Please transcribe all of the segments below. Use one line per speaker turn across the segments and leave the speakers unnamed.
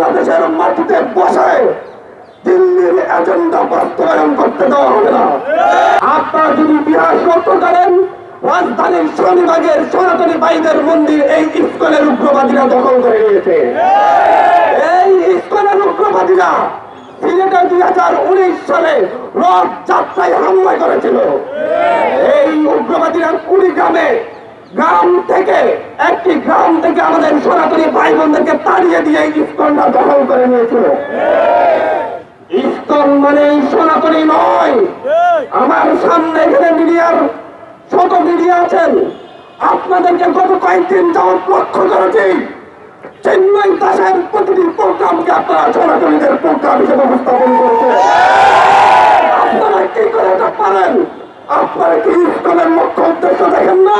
বাংলাদেশের মাটিতে বসে দিল্লির এজেন্ডা বাস্তবায়ন করতে দেওয়া হবে না। আপনারা যদি বিহার করতে করেন, রাজধানীর শনিবাগের সনাতনী বাইদের মন্দির এই ইস্কনের উগ্রবাদীরা দখল করে নিয়েছে। এই ইস্কনের উগ্রবাদীরা সিলেটে দুই হাজার উনিশ সালে রথ যাত্রায় হামলা করেছিল। এই উগ্রবাদীরা কুড়িগ্রামে গ্রাম থেকে, একটি গ্রাম থেকে আমাদের সনাতনী ভাই বোনদেরকে তাড়িয়ে দিয়ে ইস্কনটা দখল করে নিয়েছিল। ইস্কন মানে সনাতনী নয়। আমার সামনে এখানে মিডিয়ার ছোট মিডিয়া আছেন। আপনাদেরকে গত কয়েকদিন যাওয়ার লক্ষ্য করেছি, চেন্নাই দাসের প্রতিটি প্রোগ্রামকে আপনারা সনাতনীদের প্রোগ্রাম হিসেবে উপস্থাপন করেছেন। আপনারা কি করে এটা পারেন? আপনারা কি ইস্কনের লক্ষ্য উদ্দেশ্য দেখেন না?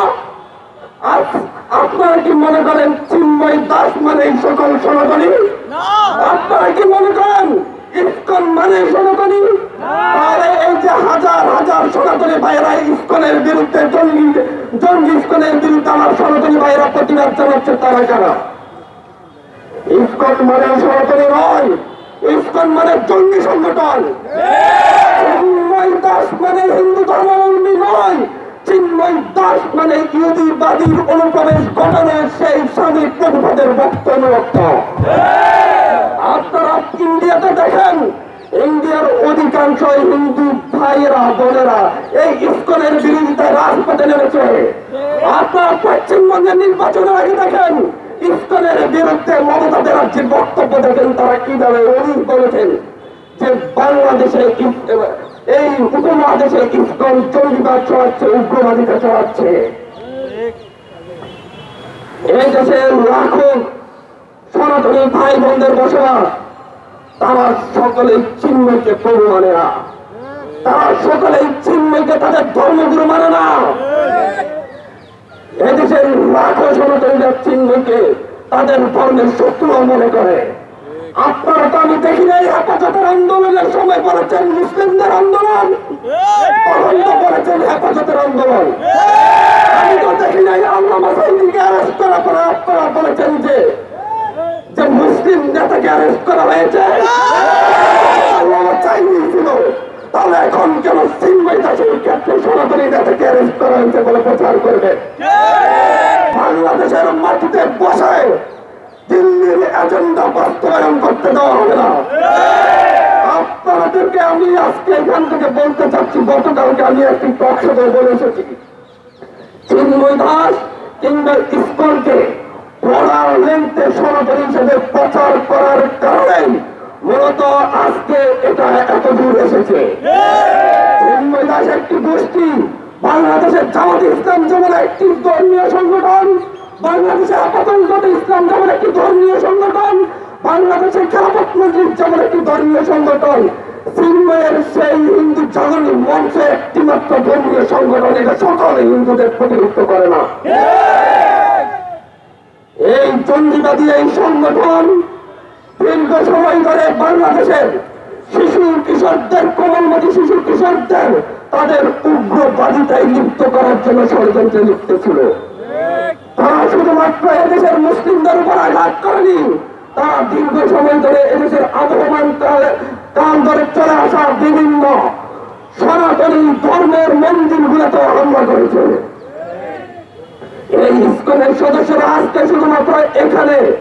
আপনারা কি মনে করেন চিন্ময় দাস মানে সকল সনাতনী? আপনারা কি মনে করেন ইস্কন মানে সনাতনী? তাহলে এই যে হাজার হাজার সনাতনী ভাইয়েরা ইস্কনের বিরুদ্ধে জঙ্গি জঙ্গি ইস্কনের বিরুদ্ধে আমার সনাতনী ভাইয়েরা প্রতিবাদ জানাচ্ছে তারা কারা? ইস্কন মানে সনাতনী নয় ইস্কন মানে জঙ্গি সংগঠন। চিন্ময় দাস মানে হিন্দু ধর্মাবলম্বী নয়। চিন্ময় দাস মানে ইহুদিবাদীর অনুপ্রবেশ ঘটানো, সেই স্বামী প্রভুপাদের বক্তব্য আপনারা ইন্ডিয়াতে দেখেন, ইন্ডিয়ার অধিকাংশ হিন্দু ভাইয়েরা, বোনেরা এই ইস্কনের বিরোধিতায় রাজপথে নেমেছে। আপনারা পশ্চিমবঙ্গের নির্বাচনের আগে দেখেন, ইস্কনের বিরুদ্ধে মমতা ব্যানার্জির বক্তব্য দেখেন তারা কীভাবে উনি বলেছেন যে বাংলাদেশে এই উপমহাদেশে ইস্কন জঙ্গিবাদ ছড়াচ্ছে উগ্রবাদিতা ছড়াচ্ছে এই দেশে লাখো সনাতনী ভাই বোনদের বসবাস, তারা সকলে চিন্ময়কে প্রভু মানে না। তারা সকলে চিন্ময়কে তাদের ধর্মগুরু মানে না। এদেশের লাখো সনাতনীরা চিন্ময়কে তাদের ধর্মের শত্রু মনে করে। আপনারা তো আমি দেখি নাই, হেফাজতের আন্দোলনের সময় করেছেন মুসলিমদের আন্দোলন। তখন তো করেছেন হেফাজতের আন্দোলন। আমি তো দেখি নাই আল্লাহ মাসাইদিকে অ্যারেস্ট করার পরে আপনারা বলেছেন যে যে মুসলিম নেতাকে অ্যারেস্ট করা হয়েছে। আল্লাহ চাইনি ছিল। তাহলে এখন কেন চিন্ময় দাসের ক্ষেত্রে সনাতনী নেতাকে অ্যারেস্ট করা হয়েছে বলে প্রচার করবে? বাংলাদেশের মাটিতে বসে দিল্লির এজেন্ডা বাস্তবায়ন করতে দেওয়া হবে না। আপনাদেরকে আমি আজকে এখান থেকে বলতে চাচ্ছি, গতকালকে আমি একটি টকশোতে বলে এসেছি। চিন্ময় দাস কিংবা ইস্কনকে পড়ার লেন্থে সনাতনী হিসেবে প্রচার করার কারণে মূলত আজকে এটা এত দূর এসেছে। চিন্ময় দাস একটি গোষ্ঠী, বাংলাদেশের জামাত ইসলাম যেমন একটি ধর্মীয় সংগঠন। বাংলাদেশের আপাতত ইসলাম যেমন একটি ধর্মীয় সংগঠন, বাংলাদেশের খেলাপথ মসজিদ যেমন একটি ধর্মীয় সংগঠন। চিন্ময়ের সেই হিন্দু জাগরণ মঞ্চ একটি মাত্র ধর্মীয় সংগঠন, এটা সকল হিন্দুদের প্রতিনিধিত্ব করে না। এই চন্ডিবাদী এই সংগঠন দীর্ঘ সময় ধরে বাংলাদেশের শিশু কিশোরদের, কোমলমতি শিশু কিশোরদের, তাদের উগ্রবাদিতায় লিপ্ত করার জন্য ষড়যন্ত্রে লিপ্ত ছিল। শুধুমাত্র এদেশের মুসলিমদের উপর আঘাত করেনি। তারা দীর্ঘ সময় ধরে এদেশের আবহমান কাল- ধরে চলে আসা বিভিন্ন সনাতনী ধর্মের মন্দিরগুলোতে হামলা করেছে। এই ইস্কনের সদস্যরা আজকে শুধুমাত্র এখানে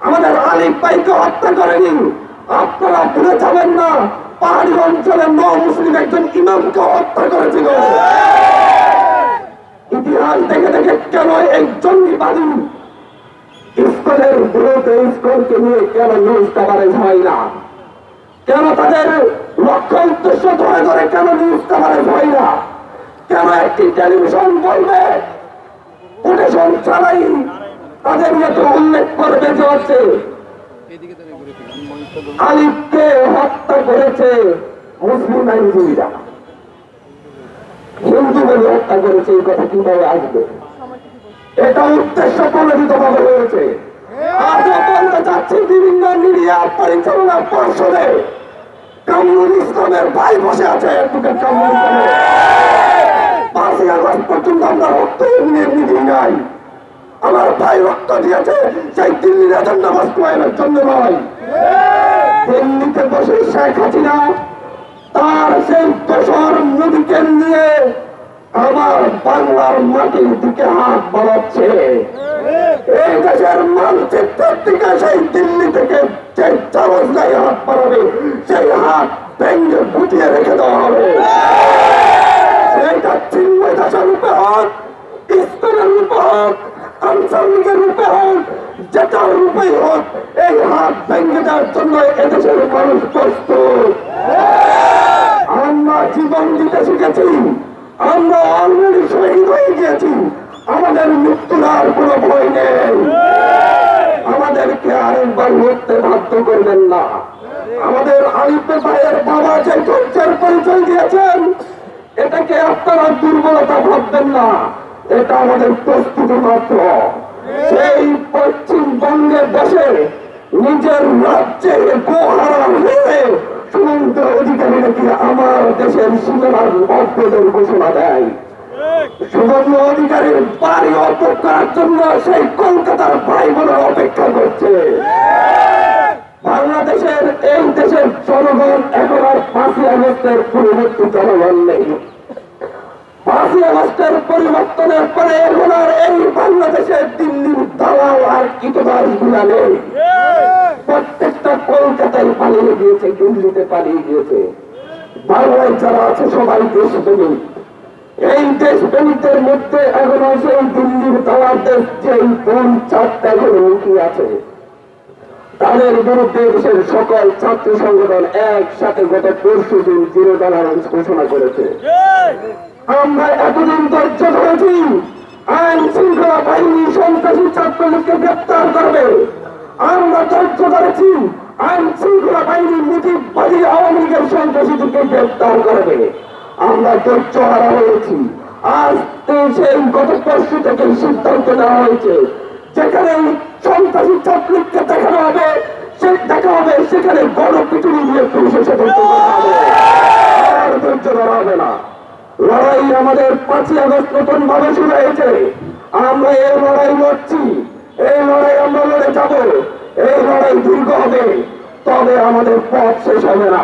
আমাদের আলিফ ভাইকে হত্যা করেনি। আপনারা ভুলে যাবেন না, পাহাড়ি অঞ্চলে ন মুসলিম একজন ইমামকে হত্যা করেছিল। ইতিহাস দেখে দেখে কেন এই জঙ্গিবাদী ইস্কনের বিরুদ্ধে ইস্কনকে নিয়ে কেন নিউজ কাভারেজ হয় না? কেন তাদের লক্ষ্য উদ্দেশ্য ধরে ধরে কেন নিউজ কাভারেজ হয় না? কেন একটি টেলিভিশন বলবে? কোটেশন ছাড়াই তাদের মতো উল্লেখ করবে যে হচ্ছে আলিফকে হত্যা করেছে মুসলিম আইনজীবীরা। হিন্দু বলে হত্যা করেছে এই কথা কীভাবে আসবে? এটা উদ্দেশ্য প্রণোদিত ভাবে হয়েছে আজও বলতে চাচ্ছি বিভিন্ন মিডিয়া পরিচালনা পর্ষদে, কামরুল ইসলামের ভাই বসে আছে, অ্যাডভোকেট পাঁচই আগস্ট পর্যন্ত আমরা রক্ত এমনি নাই। আমার ভাই রক্ত দিয়েছে, সেই দিল্লির এজেন্ডা বাস্তবায়নের জন্য নয়। দিল্লিতে বসে শেখ হাসিনা তার সেই দোসর নদীকে নিয়ে আমার বাংলার মাটির দিকে হাত বাড়াচ্ছে। এই দেশের মানচিত্রের দিকে সেই দিল্লি থেকে যে চামচ গায়ে হাত বাড়াবে, সেই হাত ভেঙে গুটিয়ে রেখে দেওয়া হবে। সেটা চিন্ময় দাসের রূপে হোক, ইস্কনের রূপে হোক আনসার লীগের রূপে হোক, যেটার রূপেই হোক, এই হাত ভেঙে দেওয়ার জন্য এদেশের মানুষ প্রস্তুত। আমরা জীবন দিতে শিখেছি। আমরা অলরেডি শহীদ হয়ে গিয়েছি। আমাদের মৃত্যুর আর কোনো ভয় নেই। আমাদেরকে আরেকবার লড়তে বাধ্য করবেন না। আমাদের আলিপে ভাইয়ের বাবা যে ধৈর্যের পরিচয় দিয়েছেন, এটাকে আপনারা দুর্বলতা ভাববেন না। এটা আমাদের প্রস্তুতি মাত্র। সেই পশ্চিমবঙ্গে বসে নিজের রাজ্যে গোহারা হয়ে সমুদ্র অধিকারী নাকি আমার দেশের সীমানার অভ্যদের ঘোষণা দেয়। সুবর্ণ অধিকারীর বাড়ি অপর করার জন্য সেই কলকাতার ভাই বোনের অপেক্ষা করছে। বাংলাদেশের এই দেশের জনগণ এখন আর পাঁচই আগস্টের পূর্ববর্তী জনগণ নেই। পাঁচই আগস্টের পরিবর্তনের পরে এখন আর এই বাংলাদেশের দিল্লির দালাল আর কীটবাসগুলা নেই। প্রত্যেকটা কলকাতায় পালিয়ে গিয়েছে, দিল্লিতে পালিয়ে গিয়েছে। বাংলায় যারা আছে, সবাই দেশপ্রেমী। এই দেশপ্রেমিকদের মধ্যে এখনও সেই দিল্লির দালালদের যে কোন চারটা এখন মুখী আছে। তাদের বিরুদ্ধে দেশের সকল ছাত্র সংগঠন একসাথে গত পরশু দিন জিরো টলারেন্স ঘোষণা করেছে। আমরা এতদিন ধৈর্য ধরেছি, আইন শৃঙ্খলা বাহিনী সন্ত্রাসী ছাত্রলীগকে গ্রেপ্তার করবে। আমরা ধৈর্য ধরেছি, আইন শৃঙ্খলা বাহিনী মুজিববাদী আওয়ামী লীগের সন্ত্রাসীদেরকে গ্রেপ্তার করবে আমরা ধৈর্য হারা হয়েছি আজ সেই গত পরশু থেকে সিদ্ধান্ত নেওয়া হয়েছে, যেখানে সন্ত্রাসী ছাত্রলীগকে দেখানো হবে, সে দেখা হবে, সেখানে গণপিটুনি দিয়ে পুলিশের সাথে ধৈর্য ধরা হবে না। লড়াই আমাদের পাঁচই আগস্ট নতুন ভাবে শুরু হয়েছে। আমরা এই লড়াই লড়ছি। এই লড়াই আমরা লড়ে যাব, এই লড়াই দীর্ঘ হবে, তবে আমাদের পথ শেষ হবে না।